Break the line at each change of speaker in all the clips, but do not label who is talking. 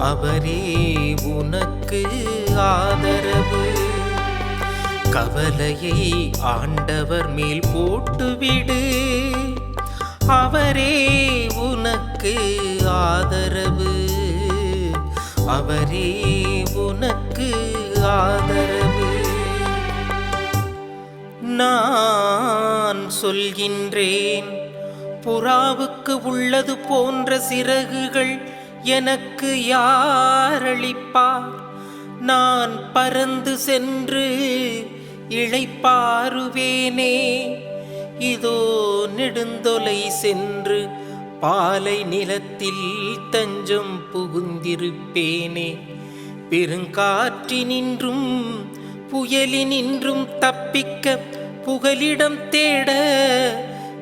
அவரே உனக்கு ஆதரவு. கவலையை ஆண்டவர் மேல் போட்டுவிடு. அவரே உனக்கு ஆதரவு. அவரே உனக்கு ஆதரவு. நான் சொல்கின்றேன் புறாவுக்கு உள்ளது போன்ற சிறகுகள் எனக்கு யாரளிப்பார்? நான் பறந்து சென்று இழைப்பாருவேனே இதோ நெடுந்தொலை சென்று பாலை நிலத்தில் தஞ்சம் புகுந்திருப்பேனே. பெருங்காற்றினின்றும் புயலினின்றும் தப்பிக்க புகலிடம் தேட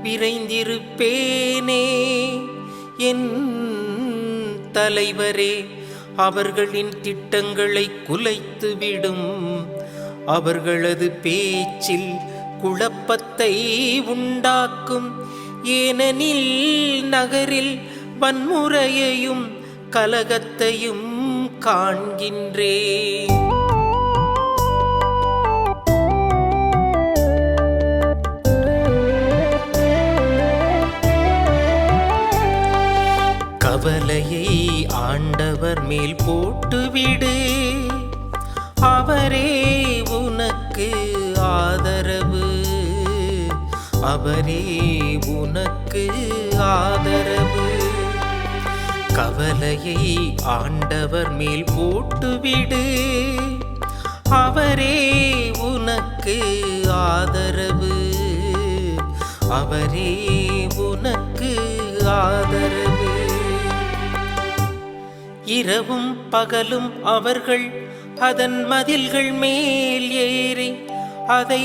விரைந்திருப்பேனே. என் தலைவரே அவர்களின் திட்டங்களை குலைத்துவிடும் அவர்களது பேச்சில் குழப்பத்தை உண்டாக்கும். ஏனெனில் நகரில் வன்முறையையும் கலகத்தையும் காண்கின்றேன். கவலையை ஆண்டவர் மேல் போட்டுவிடு. அவரே உனக்கு ஆதரவு. அவரே உனக்கு ஆதரவு. கவலையை ஆண்டவர் மேல் போட்டுவிடு. அவரே உனக்கு ஆதரவு. அவரே உனக்கு ஆதரவு. இரவும் பகலும் அவர்கள் அதன் மதில்கள் மேல் ஏறி அதை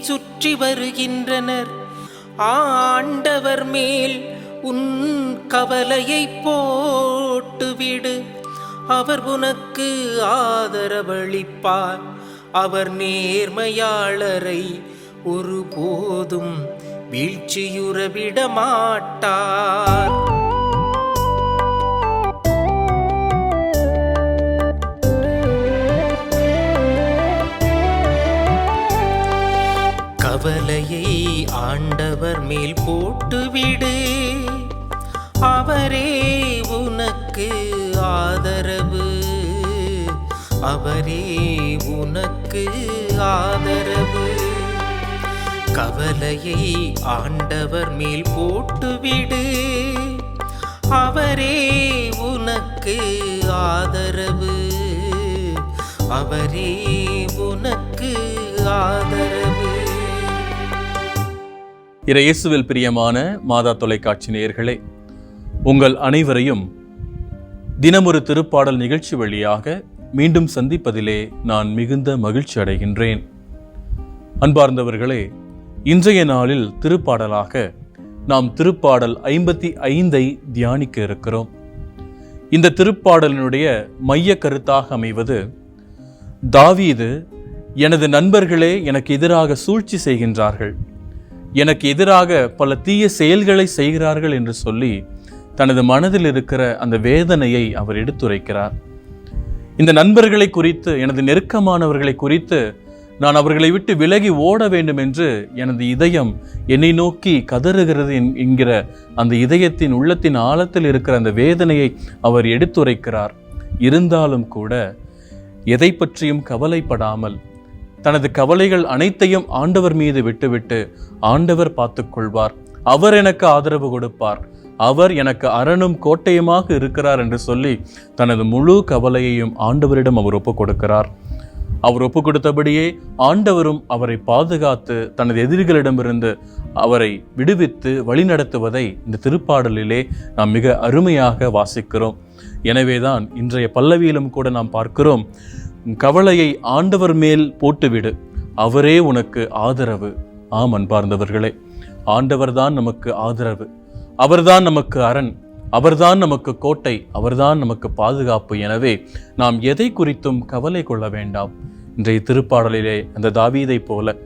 சுற்றி வருகின்றனர். ஆண்டவர் மேல் உன் கவலையை போட்டுவிடு. அவர் உனக்கு ஆதரவளிப்பார். அவர் நேர்மையாளரை ஒருபோதும் வீழ்ச்சியுறவிட மாட்டார் கவலையை ஆண்டவர் மேல் போட்டுவிடு. அவரே உனக்கு ஆதரவு. அவரே உனக்கு ஆதரவு. கவலையை ஆண்டவர் மேல் போட்டுவிடு. அவரே உனக்கு ஆதரவு. அவரே உனக்கு ஆதரவு.
இறையேசுவில் பிரியமான மாதா தொலைக்காட்சி நேயர்களே உங்கள் அனைவரையும் தினமொரு திருப்பாடல் நிகழ்ச்சி வழியாக மீண்டும் சந்திப்பதிலே நான் மிகுந்த மகிழ்ச்சி அடைகின்றேன். அன்பார்ந்தவர்களே இன்றைய நாளில் திருப்பாடலாக நாம் திருப்பாடல் ஐம்பத்தி ஐந்தை தியானிக்க இருக்கிறோம். இந்த திருப்பாடலினுடைய மைய கருத்தாக அமைவது தாவீது எனது நண்பர்களே எனக்கு எதிராக சூழ்ச்சி செய்கின்றார்கள். எனக்கு எதிராக பல தீய செயல்களை செய்கிறார்கள் என்று சொல்லி தனது மனதில் இருக்கிற அந்த வேதனையை அவர் எடுத்துரைக்கிறார். இந்த நண்பர்களை குறித்து எனது நெருக்கமானவர்களை குறித்து நான் அவர்களை விட்டு விலகி ஓட வேண்டும் என்று எனது இதயம் என்னை நோக்கி கதறுகிறது என்கிற அந்த இதயத்தின் உள்ளத்தின் ஆழத்தில் இருக்கிற அந்த வேதனையை அவர் எடுத்துரைக்கிறார். இருந்தாலும் கூட எதை பற்றியும் கவலைப்படாமல் தனது கவலைகள் அனைத்தையும் ஆண்டவர் மீது விட்டுவிட்டு ஆண்டவர் பார்த்துக்கொள்வார் அவர் எனக்கு ஆதரவு கொடுப்பார். அவர் எனக்கு அரணும் கோட்டையுமாக இருக்கிறார் என்று சொல்லி தனது முழு கவலையையும் ஆண்டவரிடம் அவர் ஒப்புக் கொடுக்கிறார். அவர் ஒப்புக் கொடுத்தபடியே ஆண்டவரும் அவரை பாதுகாத்து தனது எதிரிகளிடமிருந்து அவரை விடுவித்து வழிநடத்துவதை இந்த திருப்பாடலிலே நாம் மிக அருமையாக வாசிக்கிறோம். எனவேதான் இன்றைய பல்லவியிலும் கூட நாம் பார்க்கிறோம். கவலையை ஆண்டவர் மேல் போட்டுவிடு. அவரே உனக்கு ஆதரவு. ஆம் அன்பார்ந்தவர்களே ஆண்டவர்தான் நமக்கு ஆதரவு. அவர்தான் நமக்கு அரண். அவர்தான் நமக்கு கோட்டை. அவர்தான் நமக்கு பாதுகாப்பு. எனவே நாம் எதை குறித்தும் கவலை கொள்ள வேண்டாம். இன்றைய திருப்பாடலிலே அந்த தாவீதைப் போல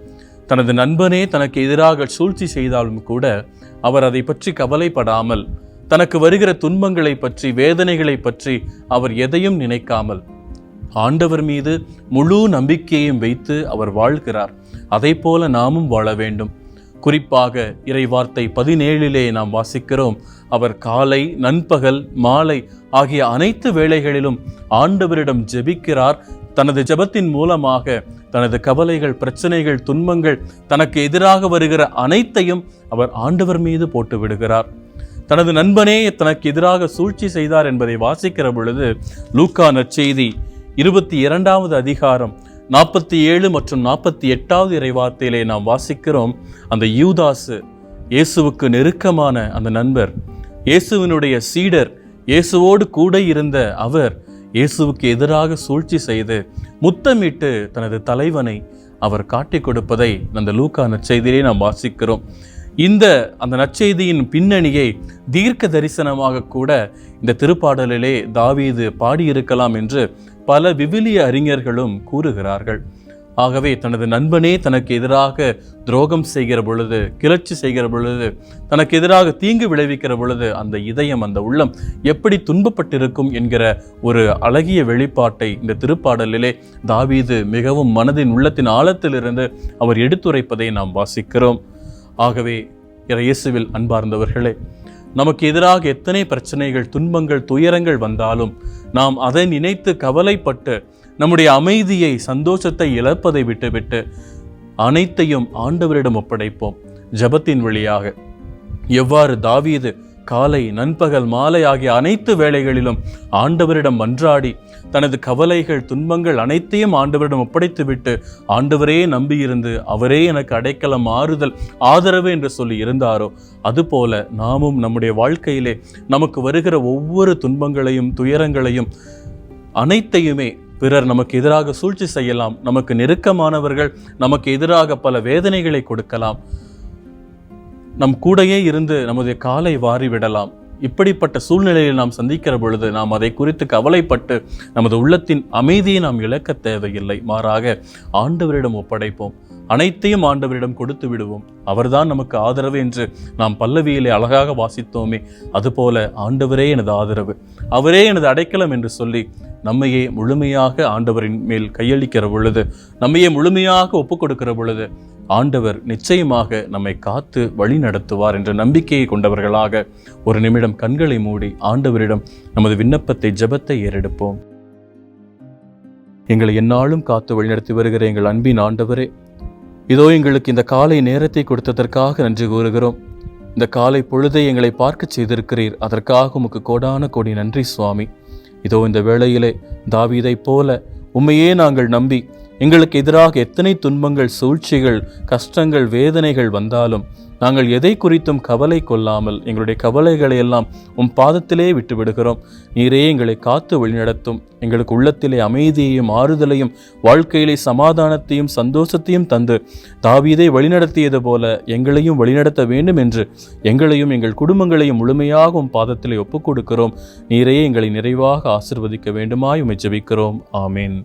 தனது நண்பனே தனக்கு எதிராக சூழ்ச்சி செய்தாலும் கூட அவர் அதை பற்றி கவலைப்படாமல் தனக்கு வருகிற துன்பங்களை பற்றி வேதனைகளை பற்றி அவர் எதையும் நினைக்காமல் ஆண்டவர் மீது முழு நம்பிக்கையையும் வைத்து அவர் வாழ்கிறார். அதை போல நாமும் வாழ வேண்டும். குறிப்பாக இறைவார்த்தை பதினேழிலே நாம் வாசிக்கிறோம் அவர் காலை நண்பகல் மாலை ஆகிய அனைத்து வேளைகளிலும் ஆண்டவரிடம் ஜெபிக்கிறார். தனது ஜெபத்தின் மூலமாக தனது கவலைகள் பிரச்சனைகள் துன்பங்கள் தனக்கு எதிராக வருகிற அனைத்தையும் அவர் ஆண்டவர் மீது போட்டு விடுகிறார். தனது நண்பனே தனக்கு எதிராக சூழ்ச்சி செய்தார் என்பதை வாசிக்கிற பொழுது லூக்கா நற்செய்தி இருபத்தி இரண்டாவது அதிகாரம் நாற்பத்தி ஏழு மற்றும் நாற்பத்தி எட்டாவது இறைவார்த்தையிலே நாம் வாசிக்கிறோம். அந்த யூதாசு இயேசுவுக்கு நெருக்கமான அந்த நண்பர் இயேசுவினுடைய சீடர் இயேசுவோடு கூட இருந்த அவர் இயேசுவுக்கு எதிராக சூழ்ச்சி செய்து முத்தமிட்டு தனது தலைவனை அவர் காட்டிக் கொடுப்பதை அந்த லூக்கா நற்செய்தியிலே நாம் வாசிக்கிறோம். இந்த அந்த நற்செய்தியின் பின்னணியை தீர்க்க தரிசனமாக கூட இந்த திருப்பாடலிலே தாவீது பாடியிருக்கலாம் என்று பல விவிலிய அறிஞர்களும் கூறுகிறார்கள். ஆகவே தனது நண்பனே தனக்கு எதிராக துரோகம் செய்கிற பொழுது கிளர்ச்சி செய்கிற பொழுது தனக்கு எதிராக தீங்கு விளைவிக்கிற பொழுது அந்த இதயம் அந்த உள்ளம் எப்படி துன்பப்பட்டிருக்கும் என்கிற ஒரு அழகிய வெளிப்பாட்டை இந்த திருப்பாடலிலே தாவீது மிகவும் மனதின் உள்ளத்தின் ஆழத்திலிருந்து அவர் எடுத்துரைப்பதை நாம் வாசிக்கிறோம். ஆகவே இயேசுவில் அன்பார்ந்தவர்களே நமக்கு எதிராக எத்தனை பிரச்சனைகள் துன்பங்கள் துயரங்கள் வந்தாலும் நாம் அதை நினைத்து கவலைப்பட்டு நம்முடைய அமைதியை சந்தோஷத்தை இழப்பதை விட்டுவிட்டு அனைத்தையும் ஆண்டவரிடம் ஒப்படைப்போம். ஜெபத்தின் வழியாக. எவ்வாறு தாவீது காலை நண்பகல் மாலை ஆகிய அனைத்து வேளைகளிலும் ஆண்டவரிடம் மன்றாடி தனது கவலைகள் துன்பங்கள் அனைத்தையும் ஆண்டவரிடம் ஒப்படைத்துவிட்டு ஆண்டவரே நம்பியிருந்து அவரே எனக்கு அடைக்கலம் ஆறுதல் ஆதரவு என்று சொல்லி இருந்தாரோ அதுபோல நாமும் நம்முடைய வாழ்க்கையிலே நமக்கு வருகிற ஒவ்வொரு துன்பங்களையும் துயரங்களையும் அனைத்தையுமே பிறர் நமக்கு எதிராக சூழ்ச்சி செய்யலாம். நமக்கு நெருக்கமானவர்கள் நமக்கு எதிராக பல வேதனைகளை கொடுக்கலாம். நம் கூடையே இருந்து நமது காலை வாரி விடலாம். இப்படிப்பட்ட சூழ்நிலையில் நாம் சந்திக்கிற பொழுது நாம் அதை குறித்து கவலைப்பட்டு நமது உள்ளத்தின் அமைதியை நாம் இழக்க தேவையில்லை. மாறாக ஆண்டவரிடம் ஒப்படைப்போம். அனைத்தையும் ஆண்டவரிடம் கொடுத்து விடுவோம். அவர்தான் நமக்கு ஆதரவு என்று நாம் பல்லவியிலே அழகாக வாசித்தோமே. அதுபோல ஆண்டவரே எனது ஆதரவு. அவரே எனது அடைக்கலம் என்று சொல்லி நம்மையே முழுமையாக ஆண்டவரின் மேல் கையளிக்கிற பொழுது நம்மையே முழுமையாக ஒப்புக்கொடுக்கிற பொழுது ஆண்டவர் நிச்சயமாக நம்மை காத்து வழி நடத்துவார் என்ற நம்பிக்கையை கொண்டவர்களாக ஒரு நிமிடம் கண்களை மூடி ஆண்டவரிடம் நமது விண்ணப்பத்தை ஜெபத்தை ஏறெடுப்போம். எங்களை எந்நாளும் காத்து வழிநடத்தி வருகிற எங்கள் அன்பின் ஆண்டவரே இதோ எங்களுக்கு இந்த காலை நேரத்தை கொடுத்ததற்காக நன்றி கூறுகிறோம். இந்த காலை பொழுதை எங்களை பார்க்கச் செய்திருக்கிறீர். அதற்காக உமக்கு கோடான கோடி நன்றி சுவாமி. இதோ இந்த வேளையிலே தாவீதைப் போல உண்மையே நாங்கள் நம்பி எங்களுக்கு எதிராக எத்தனை துன்பங்கள் சூழ்ச்சிகள் கஷ்டங்கள் வேதனைகள் வந்தாலும் நாங்கள் எதை குறித்தும் கவலை கொள்ளாமல் எங்களுடைய கவலைகளை எல்லாம் உம் பாதத்திலே விட்டு விடுகிறோம் நீரே எங்களை காத்து வழிநடத்தும். எங்களுக்கு உள்ளத்திலே அமைதியையும் ஆறுதலையும் வாழ்க்கையிலே சமாதானத்தையும் சந்தோஷத்தையும் தந்து தாவீதை வழிநடத்தியது போல எங்களையும் வழிநடத்த வேண்டும் என்று எங்களையும் எங்கள் குடும்பங்களையும் முழுமையாக உம் பாதத்திலே ஒப்புக் கொடுக்கிறோம் நீரே எங்களை நிறைவாக ஆசிர்வதிக்க வேண்டுமாய் உமை ஜெபிக்கிறோம். ஆமேன்.